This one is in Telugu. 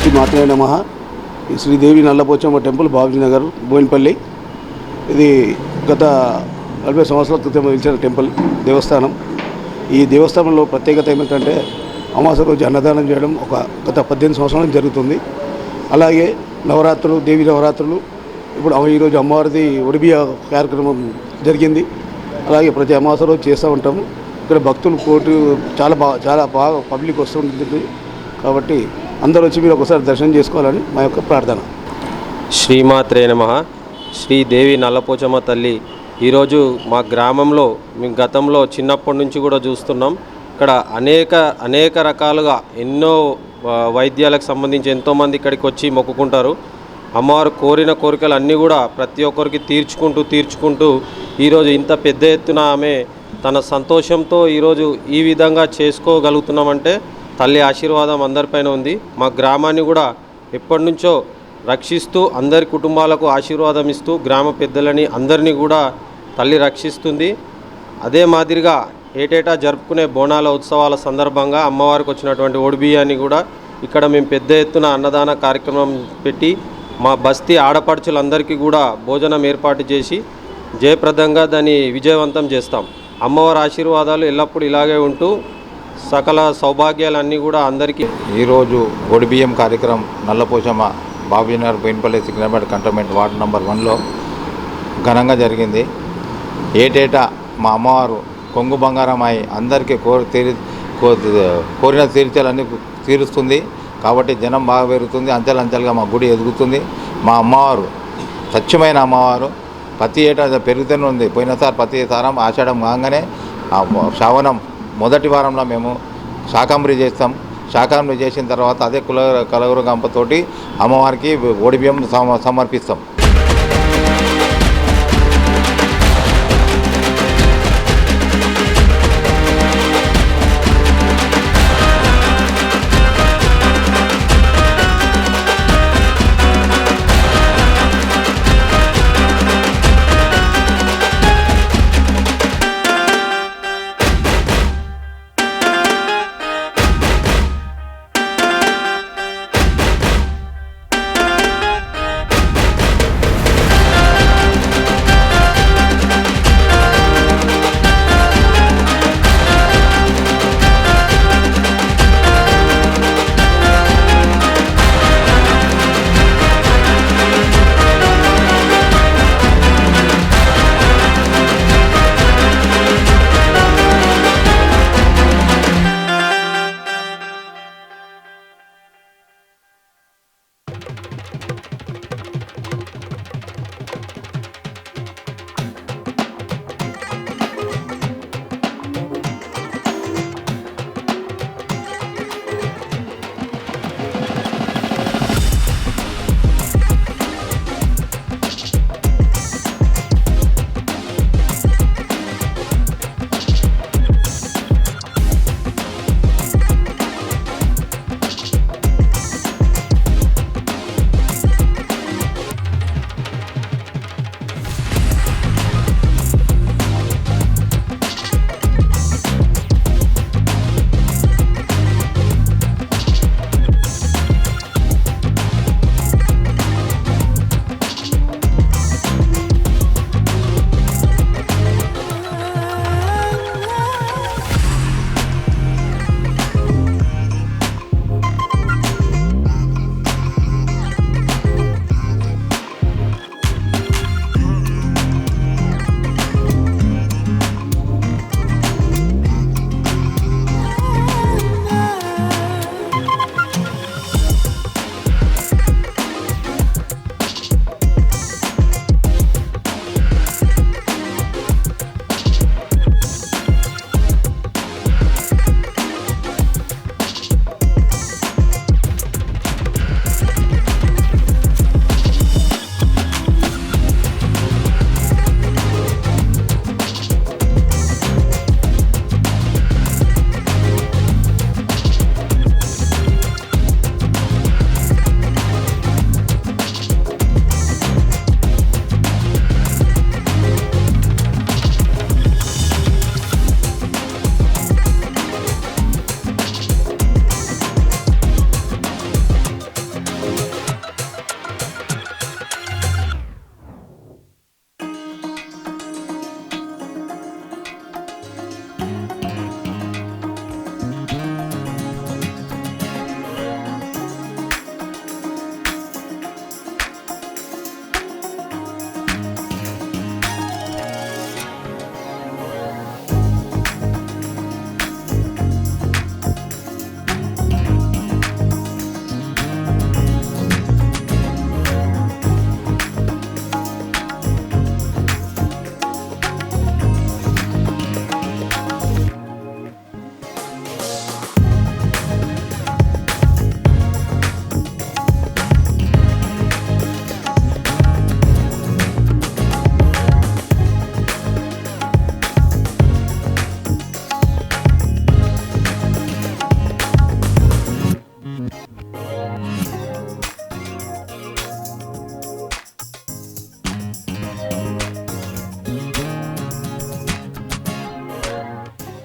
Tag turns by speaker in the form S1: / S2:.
S1: శ్రీ మాత్రే నమ. ఈ శ్రీదేవి నల్లపోచమ్మ టెంపుల్ బాబుజీ నగర్ బోయినపల్లి ఇది గత నలభై సంవత్సరాల క్రితం నిలిచిన టెంపుల్ దేవస్థానం. ఈ దేవస్థానంలో ప్రత్యేకత ఏమిటంటే అమాస రోజు అన్నదానం చేయడం ఒక గత పద్దెనిమిది సంవత్సరాల జరుగుతుంది. అలాగే నవరాత్రులు దేవి నవరాత్రులు. ఇప్పుడు ఈరోజు అమ్మవారిది ఒడిబియా కార్యక్రమం జరిగింది. అలాగే ప్రతి అమాస రోజు చేస్తూ ఉంటాము ఇక్కడ భక్తులు కోటి చాలా బాగా చాలా బాగా పబ్లిక్ వస్తుంటుంది కాబట్టి అందరూ వచ్చి మీరు ఒకసారి దర్శనం చేసుకోవాలని మా యొక్క ప్రార్థన.
S2: శ్రీమాత్రే నమ. శ్రీదేవి నల్లపోచమ్మ తల్లి. ఈరోజు మా గ్రామంలో మేము గతంలో చిన్నప్పటి నుంచి కూడా చూస్తున్నాం. ఇక్కడ అనేక అనేక రకాలుగా ఎన్నో వైద్యాలకు సంబంధించి ఎంతోమంది ఇక్కడికి వచ్చి మొక్కుకుంటారు. అమ్మవారు కోరిన కోరికలు అన్నీ కూడా ప్రతి ఒక్కరికి తీర్చుకుంటూ తీర్చుకుంటూ ఈరోజు ఇంత పెద్ద ఎత్తున ఆమె తన సంతోషంతో ఈరోజు ఈ విధంగా చేసుకోగలుగుతున్నామంటే తల్లి ఆశీర్వాదం అందరిపైన ఉంది. మా గ్రామాన్ని కూడా ఎప్పటి నుంచో రక్షిస్తూ అందరి కుటుంబాలకు ఆశీర్వాదం ఇస్తూ గ్రామ పెద్దలని అందరినీ కూడా తల్లి రక్షిస్తుంది. అదే మాదిరిగా ఏటేటా జరుపుకునే బోనాల ఉత్సవాల సందర్భంగా అమ్మవారికి వచ్చినటువంటి ఒడిబియ్యాన్ని కూడా ఇక్కడ మేము పెద్ద ఎత్తున అన్నదాన కార్యక్రమం పెట్టి మా బస్తీ ఆడపడుచులందరికీ కూడా భోజనం ఏర్పాటు చేసి జయప్రదంగా దాన్ని విజయవంతం చేస్తాం. అమ్మవారి ఆశీర్వాదాలు ఎల్లప్పుడూ ఇలాగే ఉంటూ సకల సౌభాగ్యాలన్నీ కూడా అందరికీ.
S3: ఈరోజు ఒడిబియ్యం కార్యక్రమం Nallapochamma Babinagar Painpalli Secunderabad cantonment ward number వన్లో ఘనంగా జరిగింది. ఏటేటా మా అమ్మవారు కొంగు బంగారం అయి అందరికీ కోరి తీరి కో- కోరిన తీర్చాలన్నీ తీరుస్తుంది. కాబట్టి జనం బాగా పెరుగుతుంది. అంచెలంచెలుగా మా గుడి ఎదుగుతుంది. మా అమ్మవారు స్వచ్ఛమైన అమ్మవారు ప్రతి ఏటా అది పెరుగుతూనే ఉంది. పోయినసారి ప్రతి సారం ఆషాఢం కాగానే శ్రావణం మొదటి వారంలో మేము శాకాంబరి చేస్తాం. శాకాంబరి చేసిన తర్వాత అదే కుల కలగురు గంపతోటి అమ్మవారికి ఓడిబియ్యం సమ సమర్పిస్తాం.